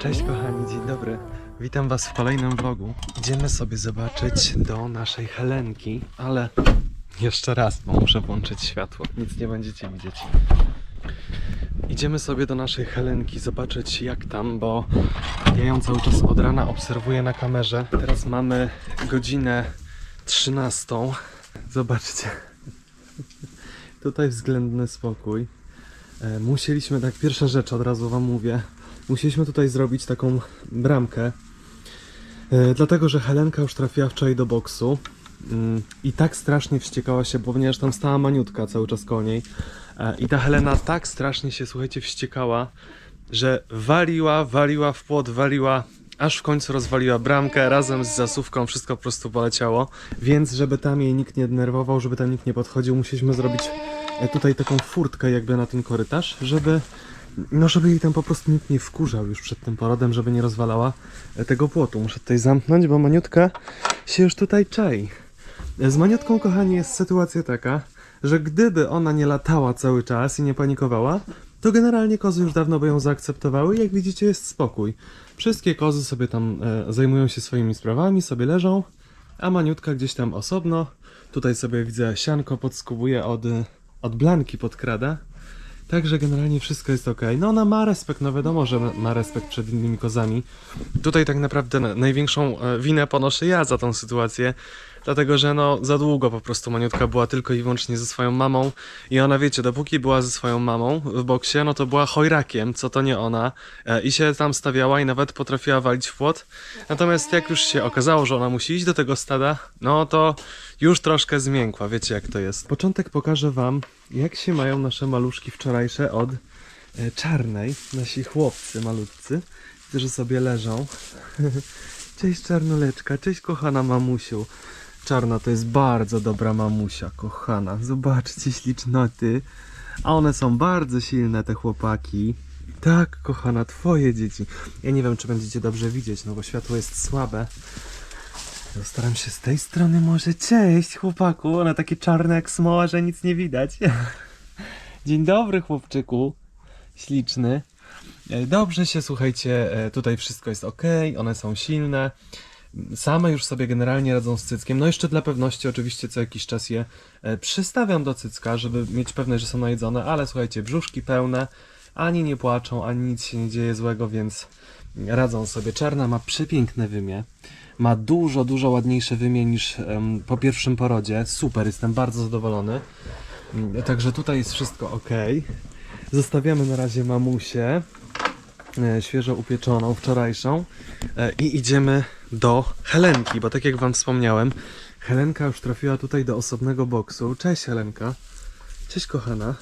Cześć kochani, dzień dobry. Witam was w kolejnym vlogu. Idziemy sobie zobaczyć do naszej Helenki, ale jeszcze raz, bo muszę włączyć światło. Nic nie będziecie widzieć. Idziemy sobie do naszej Helenki zobaczyć jak tam, bo ja ją cały czas od rana obserwuję na kamerze. Teraz mamy godzinę 13. Zobaczcie. Tutaj względny spokój. E, Musieliśmy, tak pierwsza rzecz od razu wam mówię, musieliśmy tutaj zrobić taką bramkę, e, dlatego że Helenka już trafiła wczoraj do boksu mm, i tak strasznie wściekała się, ponieważ tam stała maniutka cały czas koło niej e, i ta Helena tak strasznie się, słuchajcie, wściekała, że waliła, waliła w płot, waliła, aż w końcu rozwaliła bramkę razem z zasuwką, wszystko po prostu poleciało, więc żeby tam jej nikt nie denerwował, żeby tam nikt nie podchodził, musieliśmy zrobić e, tutaj taką furtkę jakby na ten korytarz, żeby no żeby jej tam po prostu nikt nie wkurzał już przed tym porodem, żeby nie rozwalała e, tego płotu. Muszę tutaj zamknąć, bo Maniutka się już tutaj czai. E, Z Maniutką, kochani, jest sytuacja taka, że gdyby ona nie latała cały czas i nie panikowała, to generalnie kozy już dawno by ją zaakceptowały jak widzicie jest spokój. Wszystkie kozy sobie tam e, zajmują się swoimi sprawami, sobie leżą, a Maniutka gdzieś tam osobno. Tutaj sobie widzę sianko podskubuje od, e, od blanki podkrada. Także generalnie wszystko jest ok. No ona ma respekt, no wiadomo, że ma- respekt przed innymi kozami. Tutaj tak naprawdę na- największą e, winę ponoszę ja za tą sytuację, dlatego że no za długo po prostu Maniutka była tylko i wyłącznie ze swoją mamą i ona wiecie, dopóki była ze swoją mamą w boksie, no to była chojrakiem, co to nie ona e, i się tam stawiała i nawet potrafiła walić w płot. Natomiast jak już się okazało, że ona musi iść do tego stada, no to już troszkę zmiękła, wiecie jak to jest. Początek pokażę wam, jak się mają nasze maluszki wczorajsze od e, czarnej, nasi chłopcy malutcy, którzy sobie leżą. Cześć czarnoleczka, cześć kochana mamusiu. Czarna to jest bardzo dobra mamusia, kochana. Zobaczcie ślicznoty. A one są bardzo silne, te chłopaki. Tak, kochana, twoje dzieci. Ja nie wiem, czy będziecie dobrze widzieć, no bo światło jest słabe. Staram się z tej strony może. Cześć, chłopaku. One takie czarne jak smoła, że nic nie widać. Dzień dobry, chłopczyku. Śliczny. E, Dobrze się, słuchajcie, e, tutaj wszystko jest ok, one są silne. Same już sobie generalnie radzą z cyckiem. No jeszcze dla pewności oczywiście co jakiś czas je e, przystawiam do cycka, żeby mieć pewność, że są najedzone, ale słuchajcie, brzuszki pełne, ani nie płaczą, ani nic się nie dzieje złego, więc radzą sobie. Czarna ma przepiękne wymie. Ma dużo, dużo ładniejsze wymie niż em, po pierwszym porodzie. Super, jestem bardzo zadowolony. Mm, Także tutaj jest wszystko ok. Zostawiamy na razie mamusię e, świeżo upieczoną, wczorajszą e, i idziemy do Helenki, bo tak jak wam wspomniałem, Helenka już trafiła tutaj do osobnego boksu. Cześć Helenka. Cześć kochana.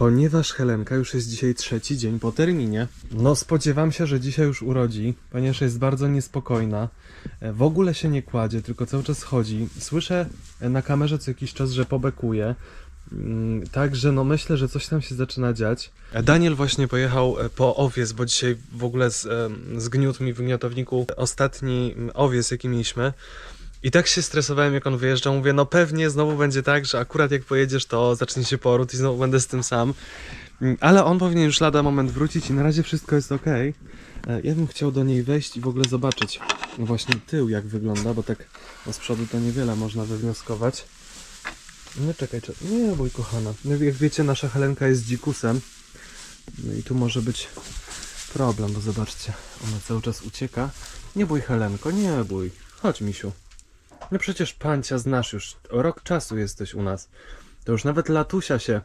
Ponieważ Helenka już jest dzisiaj trzeci dzień po terminie, no spodziewam się, że dzisiaj już urodzi, ponieważ jest bardzo niespokojna. E, W ogóle się nie kładzie, tylko cały czas chodzi. Słyszę e, na kamerze co jakiś czas, że pobekuje. Mm, Także no myślę, że coś tam się zaczyna dziać. Daniel właśnie pojechał e, po owiec, bo dzisiaj w ogóle z, zgniótł mi w gniotowniku ostatni owiec, jaki mieliśmy. I tak się stresowałem, jak on wyjeżdżał. Mówię, no pewnie znowu będzie tak, że akurat jak pojedziesz, to zacznie się poród i znowu będę z tym sam. Mm, Ale on powinien już lada moment wrócić i na razie wszystko jest ok. Ja bym chciał do niej wejść i w ogóle zobaczyć właśnie tył, jak wygląda, bo tak no z przodu to niewiele można wywnioskować. Nie czekaj, czekaj. Nie bój kochana. No, Jak wiecie, nasza Helenka jest dzikusem. No i tu może być problem, bo zobaczcie, ona cały czas ucieka. Nie bój Helenko, nie bój. Chodź misiu. No przecież pancia znasz już. Rok czasu jesteś u nas. To już nawet latusia się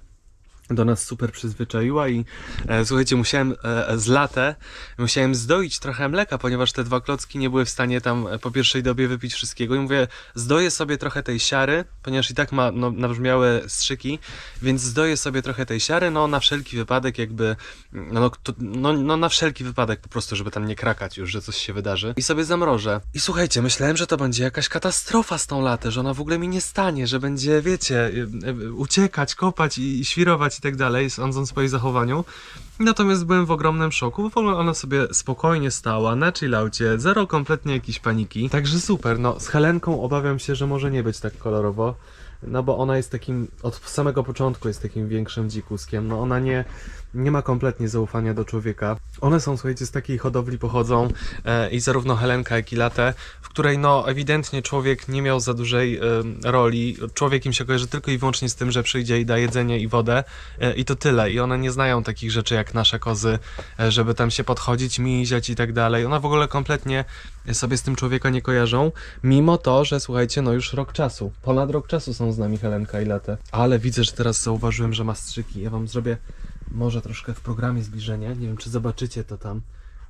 do nas super przyzwyczaiła i e, słuchajcie, musiałem e, z latę, musiałem zdoić trochę mleka, ponieważ te dwa klocki nie były w stanie tam e, po pierwszej dobie wypić wszystkiego i mówię, zdoję sobie trochę tej siary, ponieważ i tak ma no, nabrzmiałe strzyki, więc zdoję sobie trochę tej siary, no na wszelki wypadek jakby, no, no, to, no, no na wszelki wypadek po prostu, żeby tam nie krakać już, że coś się wydarzy i sobie zamrożę. I słuchajcie, myślałem, że to będzie jakaś katastrofa z tą latę, że ona w ogóle mi nie stanie, że będzie, wiecie, y, uciekać, kopać i, i świrować i tak dalej, sądząc po jej zachowaniu. Natomiast byłem w ogromnym szoku, w ogóle ona sobie spokojnie stała, na chillaucie, zero kompletnie jakiejś paniki. Także super, no z Helenką obawiam się, że może nie być tak kolorowo. no bo ona jest takim, od samego początku jest takim większym dzikuskiem, no ona nie, nie ma kompletnie zaufania do człowieka. One są, słuchajcie, z takiej hodowli pochodzą e, i zarówno Helenka, jak i Latę, w której no ewidentnie człowiek nie miał za dużej e, roli. Człowiek im się kojarzy tylko i wyłącznie z tym, że przyjdzie i da jedzenie i wodę e, i to tyle. I one nie znają takich rzeczy jak nasze kozy, e, żeby tam się podchodzić, miziać i tak dalej. One w ogóle kompletnie sobie z tym człowieka nie kojarzą, mimo to, że słuchajcie, no już rok czasu, ponad rok czasu są z nami Helenka i Latę. Ale widzę, że teraz zauważyłem, że ma strzyki. Ja wam zrobię może troszkę w programie zbliżenie. Nie wiem, czy zobaczycie to tam,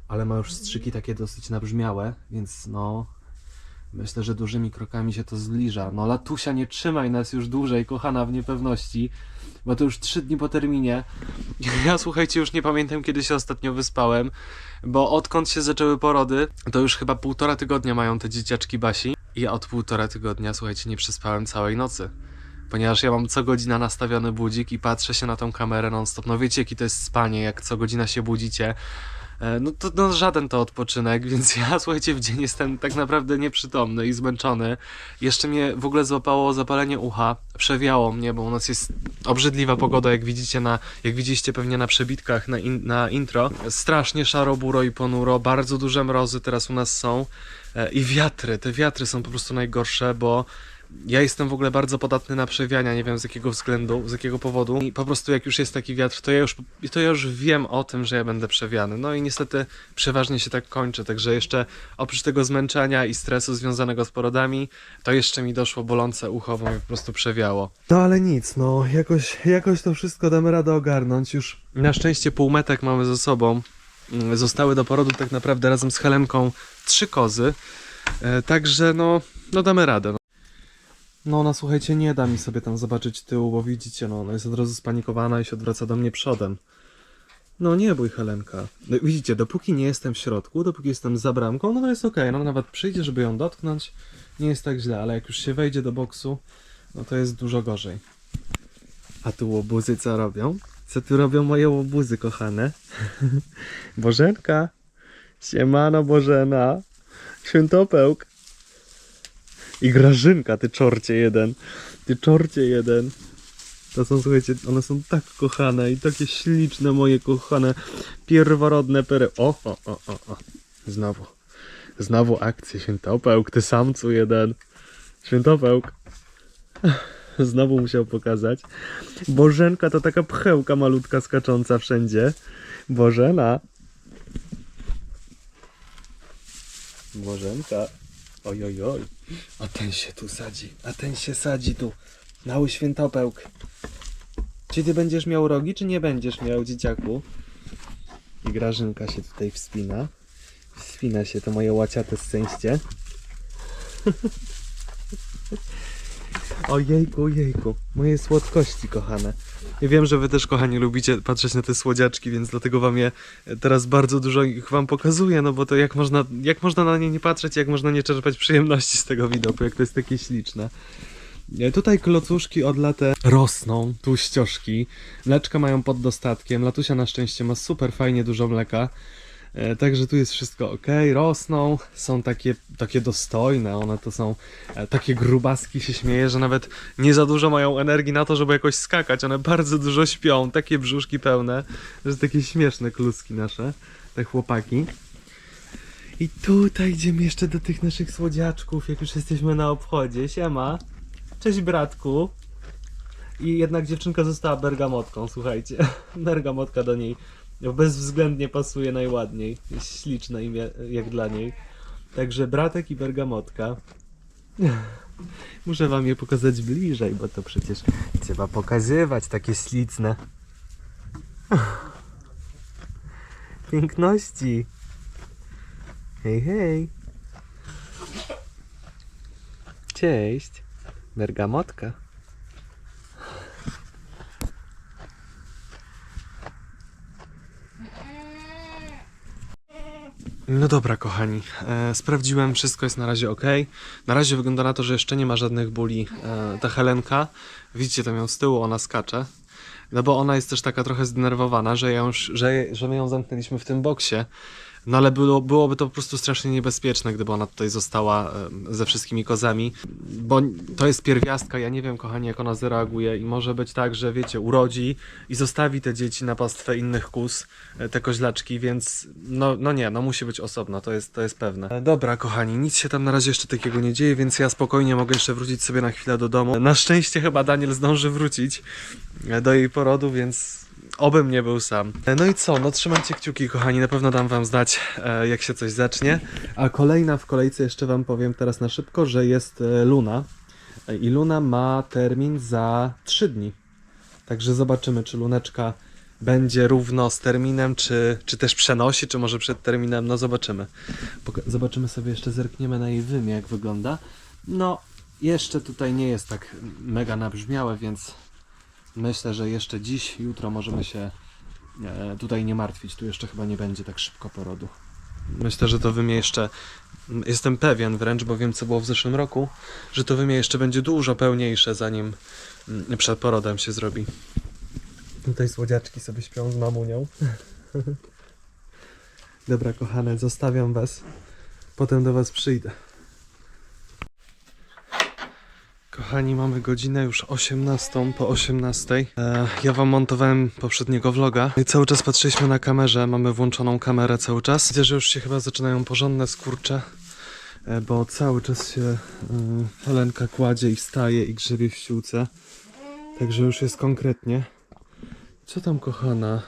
ale ma już strzyki takie dosyć nabrzmiałe, więc no. Myślę, że dużymi krokami się to zbliża. No, Latusia, nie trzymaj nas już dłużej, kochana, w niepewności, bo to już trzy dni po terminie. Ja słuchajcie, już nie pamiętam, kiedy się ostatnio wyspałem, bo odkąd się zaczęły porody, to już chyba półtora tygodnia mają te dzieciaczki Basi. I ja od półtora tygodnia, słuchajcie, nie przespałem całej nocy ponieważ ja mam co godzina nastawiony budzik i patrzę się na tą kamerę non-stop. No wiecie, jaki to jest spanie, jak co godzina się budzicie. E, No to no, żaden to odpoczynek, więc ja słuchajcie, w dzień jestem tak naprawdę nieprzytomny i zmęczony. Jeszcze mnie w ogóle złapało zapalenie ucha, przewiało mnie, bo u nas jest obrzydliwa pogoda, jak widzicie na, jak widzieliście pewnie na przebitkach na, in, na intro. Strasznie szaro, buro i ponuro, bardzo duże mrozy teraz u nas są. E, I wiatry, te wiatry są po prostu najgorsze, bo ja jestem w ogóle bardzo podatny na przewiania, nie wiem z jakiego względu, z jakiego powodu. I po prostu jak już jest taki wiatr, to ja już, to ja już wiem o tym, że ja będę przewiany. No i niestety przeważnie się tak kończy, także jeszcze oprócz tego zmęczenia i stresu związanego z porodami, to jeszcze mi doszło bolące ucho, bo mnie po prostu przewiało. No ale nic, no jakoś, jakoś to wszystko damy radę ogarnąć. Już na szczęście półmetek mamy ze sobą. Mm, Zostały do porodu tak naprawdę razem z Helenką trzy kozy. E, Także no, no damy radę. No. Ona słuchajcie nie da mi sobie tam zobaczyć tyłu, bo widzicie, no ona jest od razu spanikowana i się odwraca do mnie przodem. No nie bój Helenka. No, widzicie, dopóki nie jestem w środku, dopóki jestem za bramką, no to jest okej, no nawet przyjdzie, żeby ją dotknąć, nie jest tak źle, ale jak już się wejdzie do boksu, no to jest dużo gorzej. A tu łobuzy co robią? Co tu robią moje łobuzy, kochane? Bożenka! Siemano Bożena! Świętopełk! I Grażynka, ty czorcie jeden. Ty czorcie jeden. To są, słuchajcie, one są tak kochane i takie śliczne moje kochane pierworodne pery. O, o, o, o, o. Znowu. Znowu akcja Świętopełk, ty samcu jeden. Świętopełk. Znowu musiał pokazać. Bożenka to taka pchełka malutka skacząca wszędzie. Bożena. Bożenka. Oj, oj, oj. A ten się tu sadzi. A ten się sadzi tu. Mały świętopełk. Czy ty będziesz miał rogi, czy nie będziesz miał, dzieciaku? I Grażynka się tutaj wspina. Wspina się to moje łaciate szczęście. Ojejku, ojejku. Moje słodkości, kochane. Ja wiem, że wy też, kochani, lubicie patrzeć na te słodziaczki, więc dlatego wam je teraz bardzo dużo ich wam pokazuję, no bo to jak można, jak można na nie nie patrzeć, jak można nie czerpać przyjemności z tego widoku, jak to jest takie śliczne. E, Tutaj klocuszki od latę rosną, tłuścioszki. Mleczka mają pod dostatkiem. Latusia na szczęście ma super fajnie dużo mleka. E, Także tu jest wszystko ok, rosną, są takie, takie dostojne, one to są e, takie grubaski, się śmieje, że nawet nie za dużo mają energii na to, żeby jakoś skakać, one bardzo dużo śpią, takie brzuszki pełne, że takie śmieszne kluski nasze, te chłopaki. I tutaj idziemy jeszcze do tych naszych słodziaczków, jak już jesteśmy na obchodzie, siema, cześć bratku. I jednak dziewczynka została bergamotką, słuchajcie, bergamotka do niej bezwzględnie pasuje najładniej. Jest śliczne imię jak dla niej. Także bratek i bergamotka. Muszę wam je pokazać bliżej, bo to przecież trzeba pokazywać takie śliczne. Piękności. Hej, hej. Cześć. Bergamotka. No dobra, kochani. E, sprawdziłem, wszystko jest na razie ok. Na razie wygląda na to, że jeszcze nie ma żadnych bóli. E, ta Helenka, widzicie tam ją z tyłu, ona skacze. No bo ona jest też taka trochę zdenerwowana, że, ją że, że my ją zamknęliśmy w tym boksie. No ale było, byłoby to po prostu strasznie niebezpieczne, gdyby ona tutaj została ze wszystkimi kozami, bo to jest pierwiastka, ja nie wiem kochani jak ona zareaguje i może być tak, że wiecie, urodzi i zostawi te dzieci na pastwę innych kóz, e, te koźlaczki, więc no, no nie, no musi być osobno, to jest, to jest pewne. E, Dobra kochani, nic się tam na razie jeszcze takiego nie dzieje, więc ja spokojnie mogę jeszcze wrócić sobie na chwilę do domu. Na szczęście chyba Daniel zdąży wrócić e, do jej porodu, więc Obym nie był sam. E, No i co? No trzymajcie kciuki, kochani. Na pewno dam wam znać, e, jak się coś zacznie. A kolejna w kolejce jeszcze wam powiem teraz na szybko, że jest e, Luna. I Luna ma termin za 3 dni. Także zobaczymy, czy Luneczka będzie równo z terminem, czy, czy też przenosi, czy może przed terminem. No zobaczymy. Zobaczymy sobie jeszcze, zerkniemy na jej wymie, jak wygląda. No, jeszcze tutaj nie jest tak mega nabrzmiałe, więc Myślę, że jeszcze dziś, jutro możemy się e, tutaj nie martwić. Tu jeszcze chyba nie będzie tak szybko porodu. Myślę, że to wymie jeszcze. Jestem pewien wręcz, bo wiem co było w zeszłym roku, że to wymie jeszcze będzie dużo pełniejsze, zanim mm, przed porodem się zrobi. Tutaj słodziaczki sobie śpią z mamunią. Dobra, kochane, zostawiam was. Potem do was przyjdę. Kochani, mamy godzinę już 18 po 18. E, ja wam montowałem poprzedniego vloga i cały czas patrzyliśmy na kamerze, mamy włączoną kamerę cały czas. Widzę, że już się chyba zaczynają porządne skurcze, e, bo cały czas się e, Helenka kładzie i wstaje i grzebie w ściółce. Także już jest konkretnie. Co tam, kochana?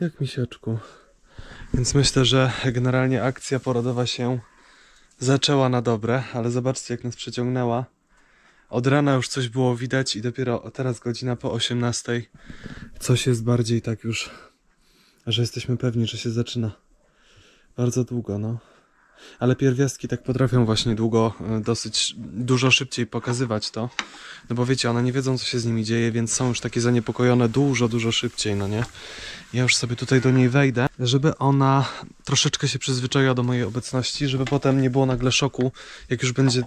Jak misiaczku? Więc myślę, że generalnie akcja porodowa się zaczęła na dobre, ale zobaczcie, jak nas przeciągnęła. Od rana już coś było widać i dopiero teraz godzina po 18. Coś jest bardziej tak już, że jesteśmy pewni, że się zaczyna. Bardzo długo, no. Ale pierwiastki tak potrafią właśnie długo, e, dosyć dużo szybciej pokazywać to. No bo wiecie, one nie wiedzą, co się z nimi dzieje, więc są już takie zaniepokojone dużo, dużo szybciej, no nie? Ja już sobie tutaj do niej wejdę, żeby ona troszeczkę się przyzwyczaiła do mojej obecności, żeby potem nie było nagle szoku, jak już będzie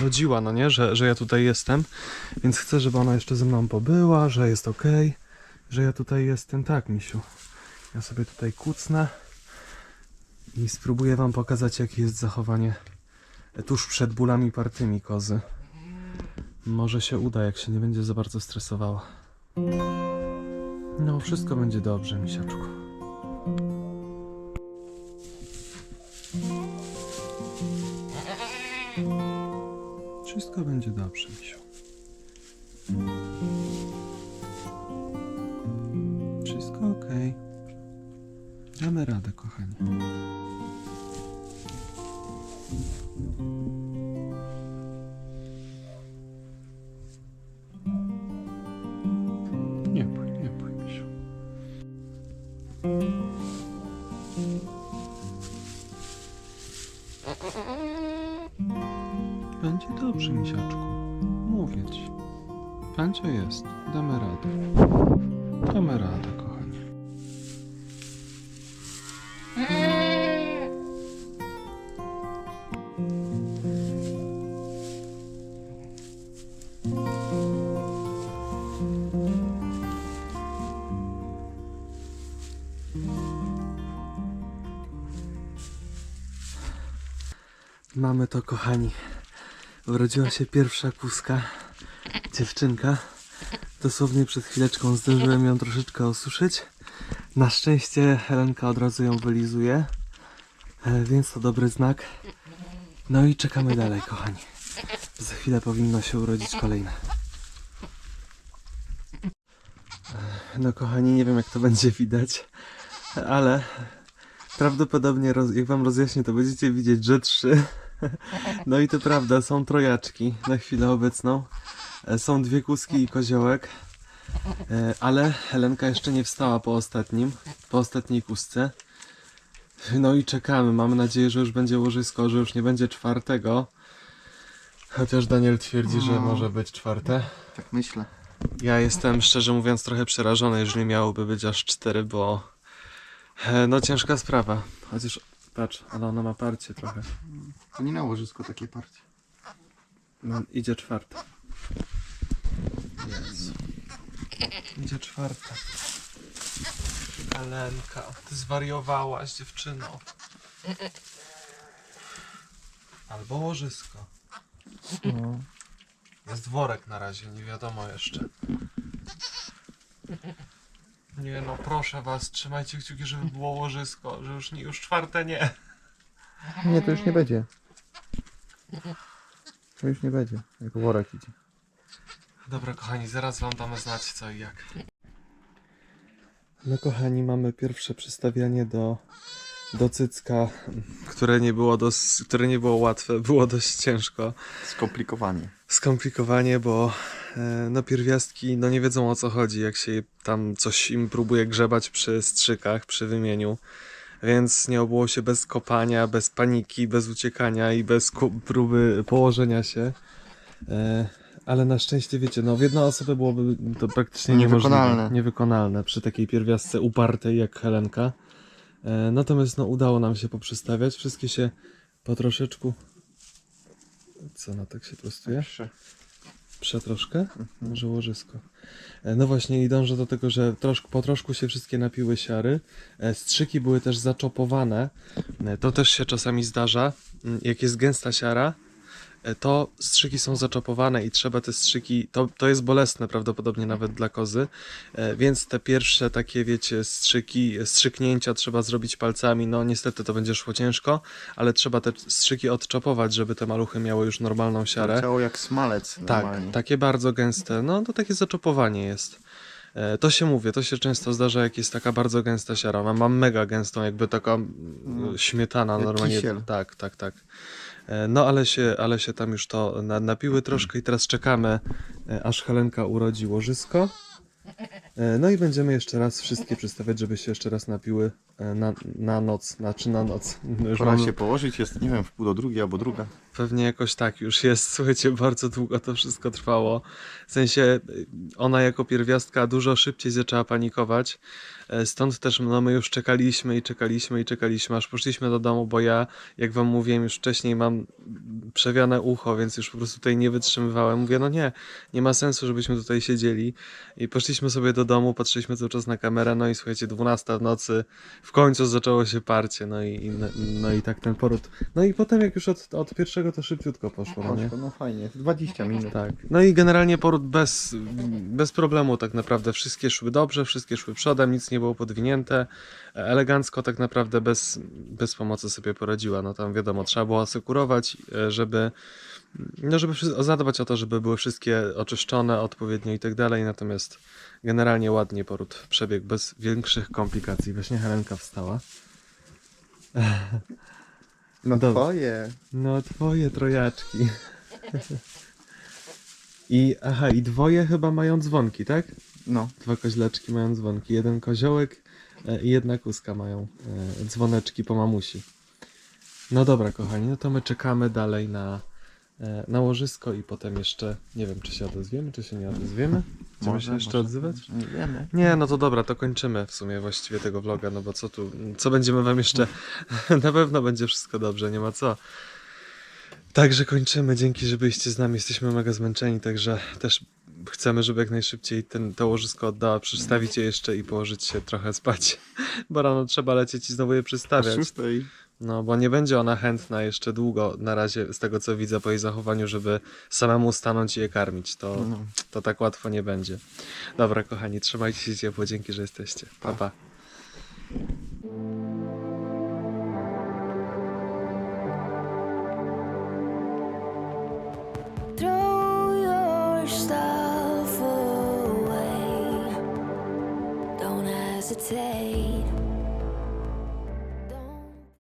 rodziła, no nie, że, że ja tutaj jestem. Więc chcę, żeby ona jeszcze ze mną pobyła, że jest ok, że ja tutaj jestem. Tak, misiu. Ja sobie tutaj kucnę i spróbuję wam pokazać, jakie jest zachowanie tuż przed bólami partymi kozy. Może się uda, jak się nie będzie za bardzo stresowała. No, wszystko będzie dobrze, misiaczku. Wszystko będzie dobrze, misiu. Damy radę, kochani. Nie bój, nie bój, misiu. Będzie dobrze, misiaczku. Mówię ci. Pancio jest. Damy radę. Damy radę, Mamy to, kochani. Urodziła się pierwsza kuska, dziewczynka. Dosłownie przed chwileczką zdążyłem ją troszeczkę osuszyć. Na szczęście Helenka od razu ją wylizuje, e, więc to dobry znak. No i czekamy dalej, kochani. Za chwilę powinno się urodzić kolejne. E, No, kochani, nie wiem jak to będzie widać, ale prawdopodobnie, roz- jak wam rozjaśnię, to będziecie widzieć, że trzy. No i to prawda, są trojaczki na chwilę obecną. E, Są dwie kuski i koziołek. E, Ale Helenka jeszcze nie wstała po ostatnim, po ostatniej kusce. No i czekamy. Mamy nadzieję, że już będzie łożysko, że już nie będzie czwartego. Chociaż Daniel twierdzi, że No. może być czwarte. Tak myślę. Ja jestem szczerze mówiąc trochę przerażony, jeżeli miałoby być aż cztery, bo no ciężka sprawa. Chociaż patrz, ale ona ma parcie trochę. To nie na łożysku takie parcie. No, idzie czwarta. Jezu. Idzie czwarta. Helenka, ty zwariowałaś, dziewczyno. Albo łożysko. No. Jest worek na razie, nie wiadomo jeszcze. Nie no, proszę was, trzymajcie kciuki, żeby było łożysko, że już, nie, już czwarte nie. Nie, to już nie będzie. To już nie będzie. Jak worek idzie. Dobra, kochani, zaraz wam damy znać co i jak. No kochani, mamy pierwsze przystawianie do, do cycka, które nie, było dos, które nie było łatwe, było dość ciężko. Skomplikowanie. Skomplikowanie, bo no pierwiastki no nie wiedzą o co chodzi, jak się tam coś im próbuje grzebać przy strzykach, przy wymieniu. Więc nie obyło się bez kopania, bez paniki, bez uciekania i bez próby położenia się. E, ale na szczęście, wiecie, no w jedną osobę byłoby to praktycznie Niewykonalne. niemożliwe. Niewykonalne przy takiej pierwiastce upartej jak Helenka. E, natomiast no udało nam się poprzestawiać. Wszystkie się po troszeczku... Co, no tak się prostuje? Przetroszkę? Może łożysko. E, No właśnie i dążę do tego, że troszkę, po troszku się wszystkie napiły siary. E, Strzyki były też zaczopowane. E, To też się czasami zdarza. Jak jest gęsta siara, to strzyki są zaczopowane i trzeba te strzyki, to, to jest bolesne prawdopodobnie nawet dla kozy, e, więc te pierwsze takie wiecie strzyki, strzyknięcia trzeba zrobić palcami, no niestety to będzie szło ciężko, ale trzeba te strzyki odczopować, żeby te maluchy miały już normalną siarę. Ciało jak smalec Tak, normalnie. takie bardzo gęste. No to takie zaczopowanie jest. E, To się mówię, to się często zdarza, jak jest taka bardzo gęsta siara. Mam, mam mega gęstą, jakby taka mm, No, śmietana normalnie. kisiel. Tak, tak, tak. E, No ale się, ale się tam już to na, napiły troszkę i teraz czekamy, e, aż Helenka urodzi łożysko. E, No i będziemy jeszcze raz wszystkie przystawiać, żeby się jeszcze raz napiły na, na noc, znaczy na noc. Pora się położyć, jest nie wiem, w pół do drugiej albo druga. Pewnie jakoś tak już jest. Słuchajcie, bardzo długo to wszystko trwało. W sensie y, ona jako pierwiastka dużo szybciej zaczęła panikować. E, Stąd też no, my już czekaliśmy i czekaliśmy i czekaliśmy, aż poszliśmy do domu, bo ja, jak wam mówiłem już wcześniej, mam przewiane ucho, więc już po prostu tutaj nie wytrzymywałem. Mówię, no nie, nie ma sensu, żebyśmy tutaj siedzieli. I poszliśmy sobie do domu, patrzyliśmy cały czas na kamerę, no i słuchajcie, 12 w nocy, w końcu zaczęło się parcie, no i, i, no i tak ten poród. No i potem jak już od, od pierwszego to szybciutko poszło, no nie? No fajnie, 20 minut. Tak. No i generalnie poród bez, bez problemu tak naprawdę. Wszystkie szły dobrze, wszystkie szły przodem, nic nie było podwinięte. Elegancko tak naprawdę bez, bez pomocy sobie poradziła. No tam wiadomo, trzeba było asekurować, e, żeby no żeby zadbać o to, żeby były wszystkie oczyszczone odpowiednio i tak dalej. Natomiast generalnie ładnie poród przebiegł bez większych komplikacji. Właśnie Helenka wstała. No Dobra. twoje. No, twoje trojaczki. I aha, i dwoje chyba mają dzwonki, tak? No. Dwa koźleczki mają dzwonki. Jeden koziołek e, i jedna kuska mają e, dzwoneczki po mamusi. No dobra, kochani, no to my czekamy dalej na, e, na łożysko i potem jeszcze, nie wiem, czy się odezwiemy, czy się nie odezwiemy. Chcemy się jeszcze odzywać? Nie wiemy. Nie, no to dobra, to kończymy w sumie właściwie tego vloga, no bo co tu, co będziemy wam jeszcze, na pewno będzie wszystko dobrze, nie ma co. Także kończymy, dzięki, że byliście z nami, jesteśmy mega zmęczeni, także też chcemy, żeby jak najszybciej ten, to łożysko oddała, przystawić je jeszcze i położyć się trochę spać, bo rano trzeba lecieć i znowu je O przystawiać. szóstej. No, bo nie będzie ona chętna jeszcze długo, na razie z tego co widzę po jej zachowaniu, żeby samemu stanąć i je karmić, to, No. to tak łatwo nie będzie. Dobra, kochani, trzymajcie się ciepło, dzięki, że jesteście. Pa, pa. Don't hesitate.